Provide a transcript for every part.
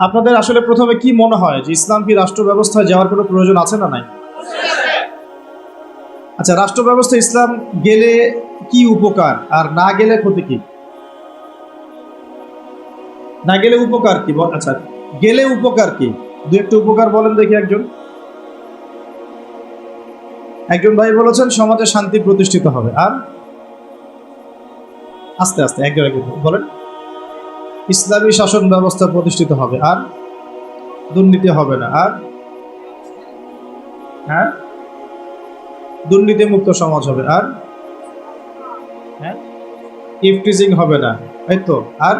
আপনাদের আসলে প্রথমে কি মনে হয় যে ইসলাম কি রাষ্ট্র ব্যবস্থায় যাওয়ার কোনো প্রয়োজন আছে না নাই? আচ্ছা রাষ্ট্র ব্যবস্থা ইসলাম গেলে কি উপকার আর না গেলে ক্ষতি কি? না গেলে উপকার কি? আচ্ছা গেলে উপকার কি? দু একটা উপকার বলেন দেখি একজন। একজন ভাই বলেছেন, সমাজে শান্তি প্রতিষ্ঠিত হবে। আর? আস্তে আস্তে, একজন একজন, বলেন। ইসলামী শাসন ব্যবস্থা প্রতিষ্ঠিত হবে আর দুর্নীতি হবে না। আর? হ্যাঁ? দুর্নীতি মুক্ত সমাজ হবে। আর? হ্যাঁ? ইফটিজিং হবে না। এই তো। আর?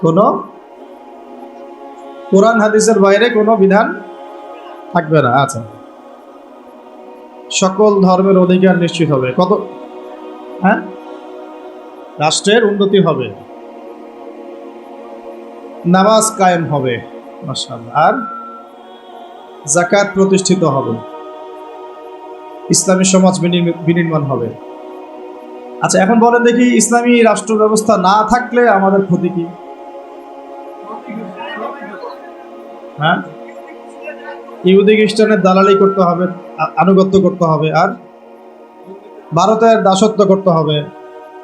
কোনো? কোরআন, হাদিসের বাইরে কোনো বিধান থাকবে না। আচ্ছা। সকল ধর্মের অধিকার নিশ্চিত হবে। কত হ্যাঁ? রাষ্ট্রের উন্নতি হবে। নামাজ কায়েম হবে, মাশাআল্লাহ। আর জাকাত প্রতিষ্ঠিত হবে। ইসলামী সমাজ বিনির্মাণ হবে। আচ্ছা এখন বলেন দেখি, ইসলামী রাষ্ট্র ব্যবস্থা না থাকলে আমাদের ক্ষতি কি? হ্যাঁ? ইহুদি খ্রিস্টানের দালালি করতে হবে আনুগত্য করতে হবে, আর ভারতের দাসত্ব করতে হবে।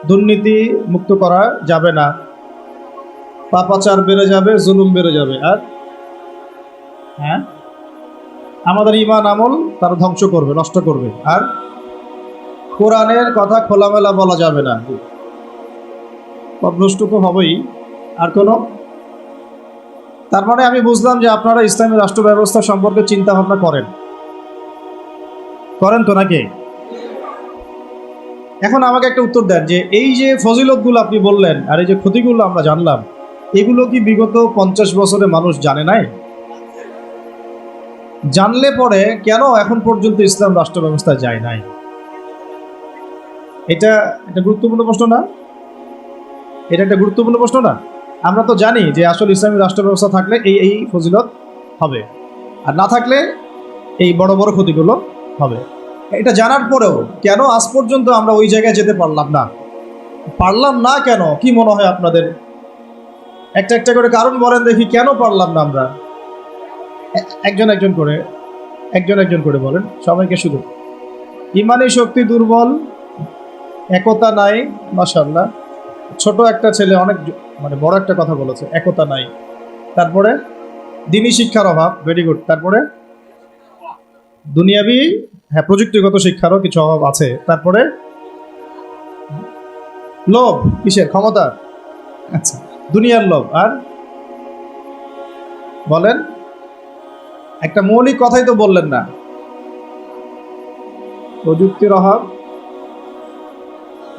দুর্নীতি মুক্ত করা যাবে না। পাপাচার বেড়ে যাবে, জুলুম বেড়ে যাবে, আর হ্যাঁ? আমাদের ইমান আমল তারা ধ্বংস করবে, নষ্ট করবে, আর কোরআনের কথা খোলামেলা বলা যাবে না। নষ্ট হবেই, আর কোনো তার মানে আমি বুঝলাম যে আপনারা ইসলামী রাষ্ট্র ব্যবস্থা সম্পর্কে চিন্তা ভাবনা করেন। করেন তো নাকি? এখন আমাকে একটা উত্তর দেন যে এই যে ফজিলতগুলো আপনি বললেন আর এই যে ক্ষতিগুলো আমরা জানলাম, এগুলো কি বিগত পঞ্চাশ বছরে মানুষ জানে নাই? জানলে পরে কেন এখন পর্যন্ত ইসলাম রাষ্ট্র ব্যবস্থায় যায় নাই? এটা একটা গুরুত্বপূর্ণ প্রশ্ন না? এটা একটা গুরুত্বপূর্ণ প্রশ্ন না? আমরা তো জানি যে আসলে ইসলামী রাষ্ট্র ব্যবস্থা থাকলে এই এই ফজিলত হবে। আর না থাকলে এই বড় বড় ক্ষতিগুলো হবে। এটা জানার পরেও কেন আজ পর্যন্ত আমরা ওই জায়গায় যেতে পারলাম না? পারলাম না কেন? কি মনে হয় আপনাদের? একটা একটা করে কারণ বলেন দেখি, কেন পারলাম না আমরা? একজন একজন করে, একজন একজন করে বলেন, সবাইকে শুধু। ইমানি শক্তি দুর্বল, একতা নাই মাসাল্লাহ ছোট একটা ছেলে, অনেক মানে বড় একটা কথা বলেছে, একতা নাই। তারপরে দিনী শিক্ষার অভাব ভেরি গুড তারপরে দুনিয়াবি হ্যাঁ প্রযুক্তিগত শিক্ষারও কিছু অভাব আছে। তারপরে লোভ, কিসের? ক্ষমতা। আচ্ছা দুনিয়ার লোভ। আর বলেন, একটা মৌলিক কথাই তো বললেন না। প্রযুক্তির অভাব,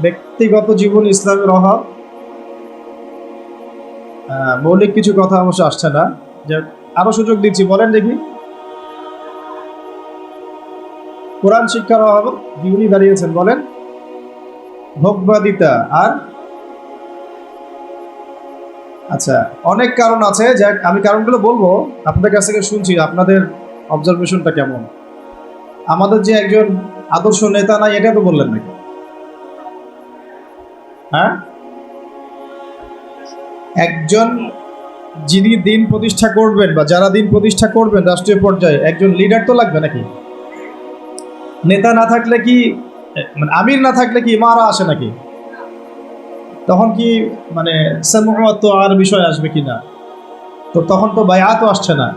ব্যক্তিগত জীবন, ইসলামের অভাব মৌলিক কিছু কথা অবশ্য আসছে না। যে আরও সুযোগ দিচ্ছি, বলেন দেখি। কোরআন শিক্ষার অভাব উনি দাঁড়িয়েছেন বলেন। ভোগবাদিতা, আর? আচ্ছা অনেক কারণ আছে যা আমি কারণগুলো বলব। আপনাদের কাছ থেকে শুনছি, আপনাদের অবজারভেশনটা কেমন? আমাদের যে একজন আদর্শ নেতা নাই, এটা তো বললেন নাকি? হ্যাঁ? একজন যিনি দিন প্রতিষ্ঠা করবেন বা যারা দিন প্রতিষ্ঠা করবেন রাষ্ট্রীয় পর্যায়ে, একজন লিডার তো লাগবে নাকি? নেতা না থাকলে কি মানে আমির না থাকলে কি ইমারা আসে নাকি? তখন কি মানে আর বিষয় আসবে কি না তো তখন তো বায়াতও আসছে না।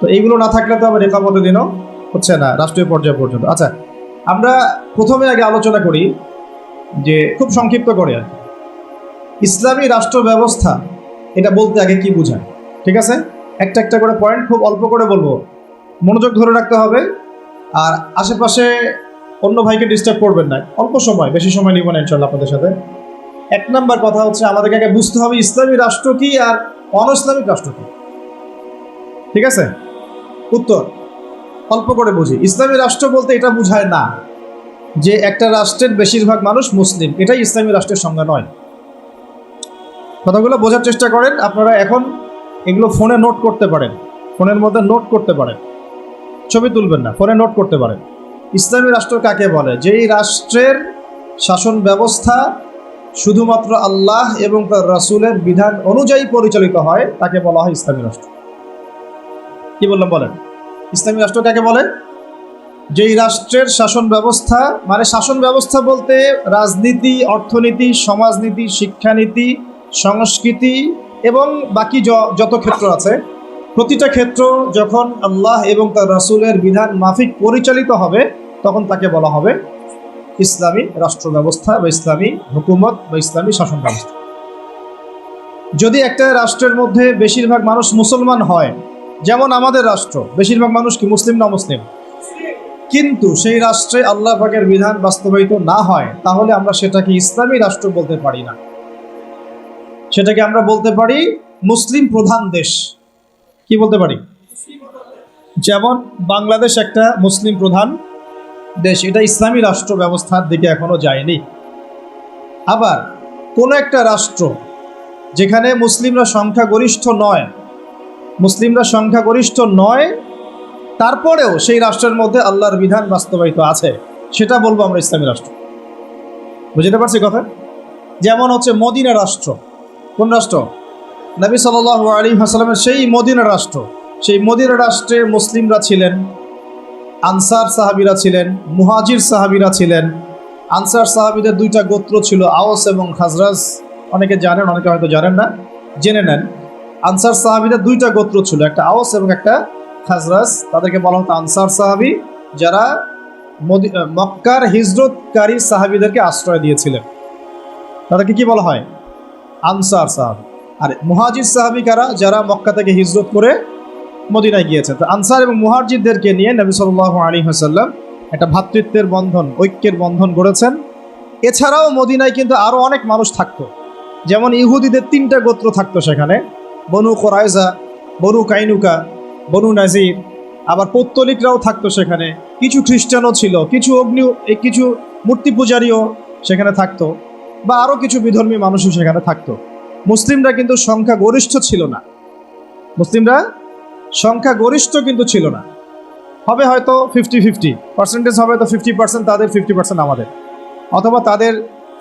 তো এইগুলো না থাকলে তো আবার একামতে দিনও হচ্ছে না, রাষ্ট্রীয় পর্যায় পর্যন্ত। আচ্ছা আমরা প্রথমে আগে আলোচনা করি যে খুব সংক্ষিপ্ত করে আর কি। ইসলামী রাষ্ট্র ব্যবস্থা এটা বলতে আগে কি বোঝায়? ঠিক আছে? একটা একটা করে পয়েন্ট খুব অল্প করে বলব। মনোযোগ ধরে রাখতে হবে। আর আশেপাশে অন্য ভাইকে ডিস্টার্ব করবেন না। অল্প সময়, বেশি সময় নিব না ইনশাল্লাহ আপনাদের সাথে। এক নাম্বার কথা হচ্ছে, আমাদেরকে আগে বুঝতে হবে ইসলামী রাষ্ট্র কি আর অন ইসলামিক রাষ্ট্র কি। ঠিক আছে? উত্তর, অল্প করে বুঝি। ইসলামী রাষ্ট্র বলতে এটা বোঝায় না যে একটা রাষ্ট্রের বেশিরভাগ মানুষ মুসলিম। এটাই ইসলামী রাষ্ট্রের সংজ্ঞা নয়। কথাগুলো বোঝার চেষ্টা করেন। আপনারা এখন এগুলো ফোনে নোট করতে পারেন। ফোনের মধ্যে নোট করতে পারেন। ছবি তুলবেন না, ফোনে নোট করতে পারেন। ইসলামী রাষ্ট্র কাকে বলে? যেই রাষ্ট্রের শাসন ব্যবস্থা শুধুমাত্র আল্লাহ এবং তার রাসূলের বিধান অনুযায়ী পরিচালিত হয়, তাকে বলা হয় ইসলামী রাষ্ট্র। কি বললাম, বলেন। ইসলামী রাষ্ট্র কাকে বলে? যেই রাষ্ট্রের শাসন ব্যবস্থা মানে শাসন ব্যবস্থা বলতে রাজনীতি, অর্থনীতি, সমাজনীতি, শিক্ষানীতি সংস্কৃতি এবং বাকি যত ক্ষেত্র আছে, প্রতিটা ক্ষেত্র যখন আল্লাহ এবং তার রাসূলের বিধান মাফিক পরিচালিত হবে, তখন তাকে বলা হবে ইসলামী রাষ্ট্র ব্যবস্থা বা ইসলামী হুকুমত বা ইসলামী শাসন ব্যবস্থা যদি একটা রাষ্ট্রের মধ্যে বেশিরভাগ মানুষ মুসলমান হয়, যেমন আমাদের রাষ্ট্র, বেশিরভাগ মানুষ কি মুসলিম না মুসলিম কিন্তু সেই রাষ্ট্রে আল্লাহ পাকের বিধান বাস্তবায়িত না হয়, তাহলে আমরা সেটাকে ইসলামী রাষ্ট্র বলতে পারি না। সেটাকে আমরা বলতে পারি মুসলিম প্রধান দেশ। কি বলতে পারি? যেমন বাংলাদেশ একটা মুসলিম প্রধান দেশ, এটা ইসলামী রাষ্ট্র ব্যবস্থার দিকে এখনও যায়নি। আবার কোনো একটা রাষ্ট্র যেখানে মুসলিমরা সংখ্যাগরিষ্ঠ নয়, মুসলিমরা সংখ্যাগরিষ্ঠ নয়, তারপরেও সেই রাষ্ট্রের মধ্যে আল্লাহর বিধান বাস্তবায়িত আছে, সেটা বলব আমরা ইসলামী রাষ্ট্র। বুঝতে পারছি কথা? যেমন হচ্ছে মদিনা রাষ্ট্র। কোন রাষ্ট্র? নবী সাল আলী হাসালামের সেই মদিনা রাষ্ট্র। সেই মদিনা রাষ্ট্রে মুসলিমরা ছিলেন, আনসার সাহাবিরা ছিলেন, মুহাজির সাহাবিরা ছিলেন। আনসার সাহাবিদের দুইটা গোত্র ছিল আওস এবং খাজরাজ। অনেকে জানেন, অনেকে হয়তো জানেন না, জেনে নেন। আনসার সাহাবিদের দুইটা গোত্র ছিল, একটা আওস এবং একটা খাজরাজ। তাদেরকে বলা হতো আনসার সাহাবি, যারা মক্কার হিজরতকারী সাহাবিদেরকে আশ্রয় দিয়েছিলেন। তাদেরকে কি বলা হয়? আনসার সাহাবি। আর মুহাজির সাহাবি কারা যারা মক্কা থেকে হিজরত করে মদিনায় গিয়েছেন তো আনসার এবং মুহাজিরদেরকে নিয়ে নবী সাল্লাল্লাহু আলাইহি ওয়াসাল্লাম একটা ভ্রাতৃত্বের বন্ধন, ঐক্যের বন্ধন গড়েছেন। এছাড়াও মদিনায় কিন্তু আরও অনেক মানুষ থাকতো। যেমন ইহুদিদের তিনটা গোত্র থাকতো সেখানে। বনু কোরাইজা বনু কাইনুকা, বনু নাজির, আবার পৌত্তলিকরাও থাকতো সেখানে। কিছু খ্রিস্টানও ছিল, কিছু অগ্নি, কিছু মূর্তি পূজারীও সেখানে থাকতো। বা আরও কিছু বিধর্মী মানুষও সেখানে থাকতো। মুসলিমরা কিন্তু সংখ্যা গরিষ্ঠ ছিল না। মুসলিমরা সংখ্যা গরিষ্ঠ কিন্তু ছিল না। হবে হয়তো ফিফটি ফিফটি পার্সেন্টেজ হবে তো ফিফটি পার্সেন্ট তাদের ফিফটি পার্সেন্ট আমাদের। অথবা তাদের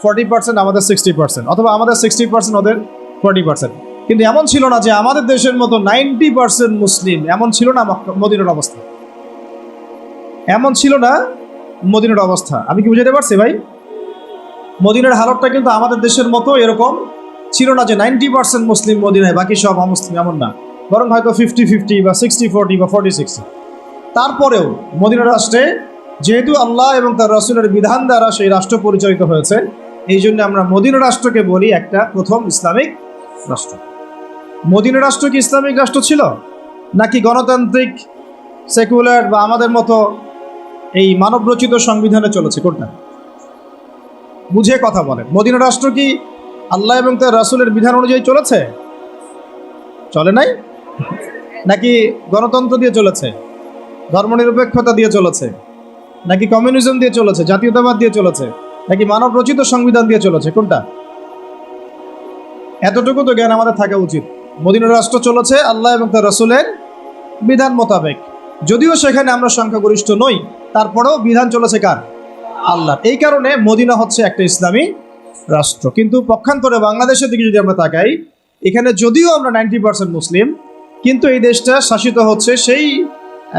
ফর্টি পার্সেন্ট আমাদের সিক্সটি পার্সেন্ট অথবা আমাদের সিক্সটি পার্সেন্ট ওদের ফর্টি পার্সেন্ট কিন্তু এমন ছিল না যে আমাদের দেশের মতো নাইনটি পার্সেন্ট মুসলিম, এমন ছিল না মদিনার অবস্থা। এমন ছিল না মদিনার অবস্থা। আমি কি বুঝাতে পারছি ভাই? মদিনার হালতটা কিন্তু আমাদের দেশের মতো এরকম ছিল না যে নাইনটি পার্সেন্ট মুসলিম মদিনায়, বাকি সব অমুসলিম এমন না। বরং হয়তো ফিফটি ফিফটি বা সিক্সটি ফোরটি বা ফোরটি সিক্সটি। তারপরেও মদিনা রাষ্ট্রে যেহেতু আল্লাহ এবং তার রসুলের বিধান দ্বারা সেই রাষ্ট্র পরিচালিত হয়েছে, এই জন্য আমরা মদিনা রাষ্ট্রকে বলি একটা প্রথম ইসলামিক রাষ্ট্র। মদিনা রাষ্ট্র কি ইসলামিক রাষ্ট্র ছিল? নাকি গণতান্ত্রিক, সেকুলার বা আমাদের মতো এই মানবরচিত সংবিধানে চলেছে? কোনটা? বুঝে কথা বলেন। মদিনা রাষ্ট্র কি আল্লাহ এবং তার রাসূলের বিধান অনুযায়ী চলেছে? চলে নাই? নাকি গণতন্ত্র দিয়ে চলেছে? ধর্মনিরপেক্ষতা দিয়ে চলেছে? নাকি কমিউনিজম দিয়ে চলেছে? জাতীয়তাবাদ দিয়ে চলেছে? নাকি মানব রচিত সংবিধান দিয়ে চলেছে? কোনটা? এতটুকু তো জ্ঞান আমাদের থাকা উচিত। মদিনা রাষ্ট্র চলেছে আল্লাহ এবং তার রসুলের বিধান মোতাবেক। যদিও সেখানে আমরা সংখ্যাগরিষ্ঠ নই, তারপরেও বিধান চলেছে কার? আল্লাহ। এই কারণে মদিনা হচ্ছে একটা ইসলামী রাষ্ট্র। কিন্তু পক্ষান্তরে বাংলাদেশের দিকে যদি আমরা তাকাই, এখানে যদিও আমরা নাইনটি পার্সেন্ট মুসলিম, কিন্তু এই দেশটা শাসিত হচ্ছে সেই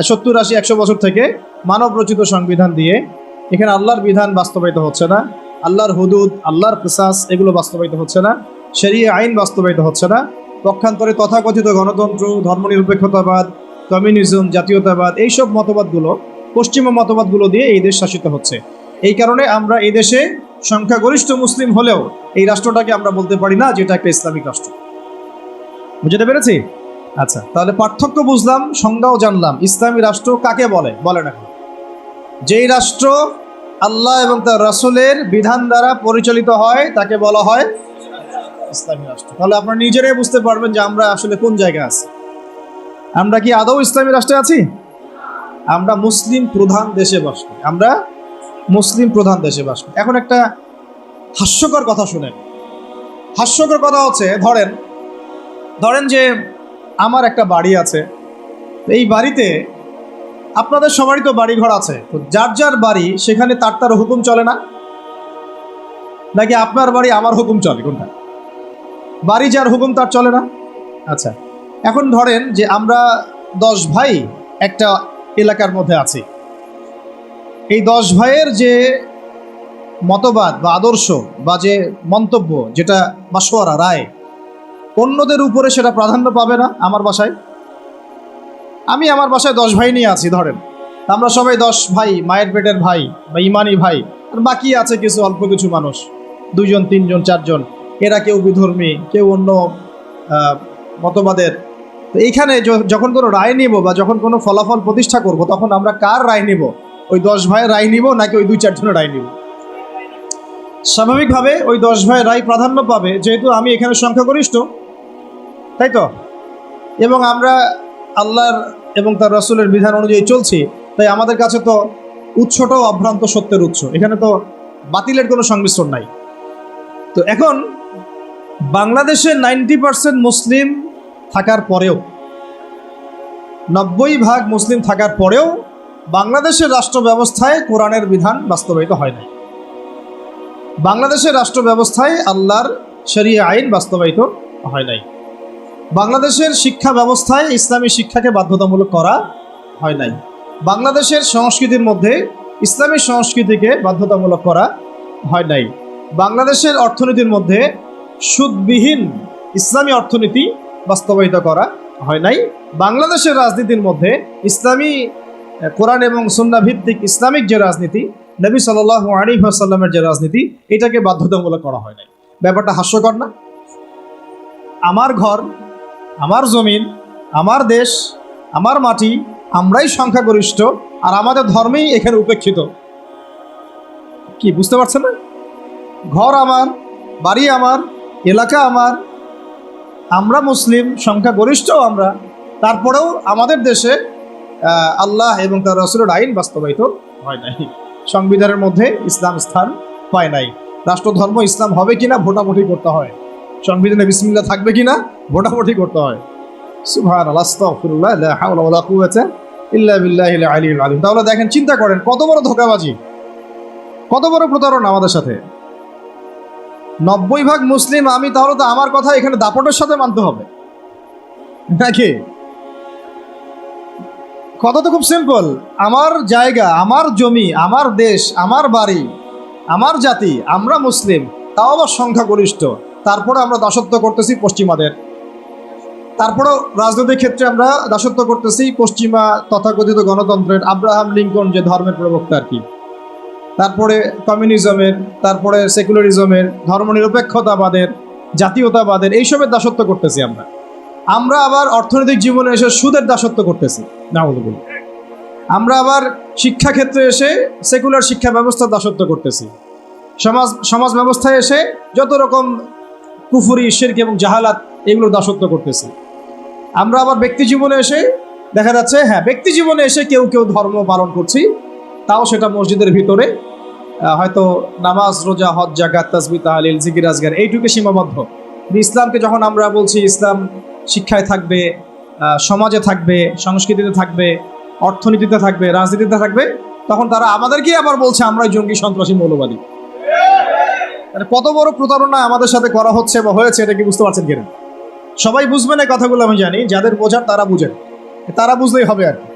সত্তর আশি একশো বছর থেকে মানব রচিত সংবিধান দিয়ে। এখানে আল্লাহর বিধান বাস্তবায়িত হচ্ছে না। আল্লাহর হুদুদ, আল্লাহর প্রসাস এগুলো বাস্তবায়িত হচ্ছে না। সেরিয়ে আইন বাস্তবায়িত হচ্ছে না। পক্ষান্তরে তথাকথিত গণতন্ত্র, ধর্মনিরপেক্ষতাবাদ, কমিউনিজম, জাতীয়তাবাদ, এইসব মতবাদগুলো, পশ্চিমা মতবাদগুলো দিয়ে এই দেশ শাসিত হচ্ছে। এই কারণে আমরা এই দেশে সংখ্যাগরিষ্ঠ মুসলিম হলেও এই রাষ্ট্রটাকে আমরা বলতে পারি না, যেটা একটা ইসলামিক রাষ্ট্র। বুঝতে পেরেছি? আচ্ছা তাহলে পার্থক্য বুঝলাম, সংজ্ঞাও জানলাম। ইসলামী রাষ্ট্র কাকে বলে? বলেন এখন। যেই রাষ্ট্র আল্লাহ এবং তার রাসূলের বিধান দ্বারা পরিচালিত হয়, তাকে বলা হয় ইসলামী রাষ্ট্র। তাহলে আপনারা নিজেরাই বুঝতে পারবেন যে আমরা আসলে কোন জায়গায় আছি। আমরা কি আদৌ ইসলামী রাষ্ট্রে আছি? আমরা মুসলিম প্রধান দেশে বাস আমরা মুসলিম প্রধান দেশে বাস করি। এখন একটা হাস্যকর কথা শুনেন। হাস্যকর কথা হচ্ছে, ধরেন ধরেন যে আমার একটা বাড়ি আছে। এই বাড়িতে আপনাদের সবারই তো বাড়ি ঘর আছে। তো যার যার বাড়ি, সেখানে তার তার হুকুম চলে না? নাকি আপনার বাড়ি আমার হুকুম চলে? কোনটা? বাড়ি যার হুকুম, তার চলে না? আচ্ছা এখন ধরেন যে আমরা দশ ভাই একটা এলাকার মধ্যে আছি। এই দশ ভাইয়ের যে মতবাদ বা আদর্শ বা যে মন্তব্য যেটা মাসোয়ারা রায়, অন্যদের উপরে সেটা প্রাধান্য পাবে না আমার বাসায়। আমি আমার বাসায় দশ ভাই নিয়ে আছি, ধরেন। আমরা সবাই দশ ভাই, মায়ের পেটের ভাই বা ইমানি ভাই, আর বাকি আছে কিছু অল্প কিছু মানুষ। দুজন তিনজন, চারজন। এরা কেউ বিধর্মী, কেউ অন্য মতবাদের। তো এইখানে যখন কোনো রায় নিব বা যখন কোনো ফলাফল প্রতিষ্ঠা করব, তখন আমরা কার রায় নিব? ওই দশ ভাইয়ের রায় নিব নাকি ওই দুই চারজনের রায় নিব? স্বাভাবিকভাবে ওই দশ ভাইয়ের রায় প্রাধান্য পাবে, যেহেতু আমি এখানে সংখ্যাগরিষ্ঠ, তাই তো? এবং আমরা আল্লাহর এবং তার রসুলের বিধান অনুযায়ী চলছি, তাই আমাদের কাছে তো উৎসটাও অভ্রান্ত সত্যের উৎস, এখানে তো বাতিলের কোনো সংমিশ্রণ নাই। তো এখন বাংলাদেশে নাইনটি পার্সেন্ট মুসলিম থাকার পরেও, নব্বই ভাগ মুসলিম থাকার পরেও বাংলাদেশের রাষ্ট্র ব্যবস্থায় কোরআনের বিধান বাস্তবায়িত হয় নাই। বাংলাদেশের রাষ্ট্র ব্যবস্থায় আল্লাহর শরিয়া আইন বাস্তবায়িত হয় নাই। বাংলাদেশের শিক্ষা ব্যবস্থায় ইসলামী শিক্ষাকে বাধ্যতামূলক করা হয় নাই। বাংলাদেশের সংস্কৃতির মধ্যে ইসলামী সংস্কৃতিকে বাধ্যতামূলক করা হয় নাই। বাংলাদেশের অর্থনীতির মধ্যে সুদবিহীন ইসলামী অর্থনীতি বাস্তবায়িত করা হয় নাই। বাংলাদেশের রাজনীতির মধ্যে ইসলামী কোরআন এবং সুন্না ভিত্তিক ইসলামিক যে রাজনীতি, নবী সাল আলী যে রাজনীতি, এটাকে বাধ্যতামূলক করা হয় নাই। ব্যাপারটা হাস্যকর না? আমার ঘর, আমার জমিন, আমার দেশ, আমার মাটি, আমরাই সংখ্যাগরিষ্ঠ আর আমাদের ধর্মেই এখানে উপেক্ষিত। কি, বুঝতে পারছেন না? ঘর আমার, বাড়ি আমার, এলাকা আমার, আমরা মুসলিম, সংখ্যাগরিষ্ঠ আমরা, তারপরেও আমাদের দেশে আল্লাহ এবং তার রসুলের আইন বাস্তবায়িত হয় নাই। সংবিধানের মধ্যে ইসলাম স্থান পায় নাই। রাষ্ট্রধর্ম ইসলাম হবে কিনা ভোটাভুটি করতে হয়। সংবিধানে বিসমিল্লা থাকবে কিনা ভোটাভুটি করতে হয়। ইল্লা আলিম তাহলে দেখেন, চিন্তা করেন, কত বড় ধোঁকাবাজি। কত বড় প্রতারণা আমাদের সাথে। নব্বই ভাগ মুসলিম, আমি তাহলে তো আমার কথা এখানে দাপটের সাথে মানতে হবে। নাকি? কথা তো খুব সিম্পল আমার জায়গা, আমার জমি, আমার দেশ, আমার বাড়ি, আমার জাতি, আমরা মুসলিম, তাও আবার সংখ্যাগরিষ্ঠ। তারপরে আমরা দাসত্ব করতেছি পশ্চিমাদের। তারপরেও রাজনৈতিক ক্ষেত্রে আমরা দাসত্ব করতেছি পশ্চিমা তথাকথিত গণতন্ত্রের আব্রাহাম লিঙ্কন যে ধর্মের প্রবক্তা আর কি। তারপরে কমিউনিজমের তারপরে সেকুলারিজমের ধর্মনিরপেক্ষতাবাদের, জাতীয়তাবাদের, এইসবের দাসত্ব করতেছি আমরা। আমরা আবার অর্থনৈতিক জীবনে এসে সুদের দাসত্ব করতেছি। না আমরা আবার শিক্ষাক্ষেত্রে এসে সেকুলার শিক্ষা ব্যবস্থার দাসত্ব করতেছি। সমাজ সমাজ ব্যবস্থায় এসে যত রকম কুফুরি, শির্ক এবং জাহালাত এগুলো দাসত্ব করতেছি। আমরা আবার ব্যক্তি জীবনে এসে দেখা যাচ্ছে হ্যাঁ ব্যক্তি জীবনে এসে কেউ কেউ ধর্ম পালন করছি, তাও সেটা মসজিদের ভিতরে হয়তো নামাজ, রোজা, হজ জাগাত তাসবি তাহলিল, জিকির, আজগার, এইটুকু সীমাবদ্ধ। ইসলামকে যখন আমরা বলছি, ইসলাম শিক্ষায় থাকবে সমাজে থাকবে, সংস্কৃতিতে থাকবে, অর্থনীতিতে থাকবে, রাজনীতিতে থাকবে, তখন তারা আমাদেরকেই আবার বলছে, আমরাই জঙ্গি, সন্ত্রাসী, মৌলবাদী। মানে কত বড় প্রতারণা আমাদের সাথে করা হচ্ছে বা হয়েছে, এটা কি বুঝতে পারছেন কিনা? সবাই বুঝবেন এই কথাগুলো, আমি জানি, যাদের বোঝার তারা বুঝেন। তারা বুঝলেই হবে আর কি।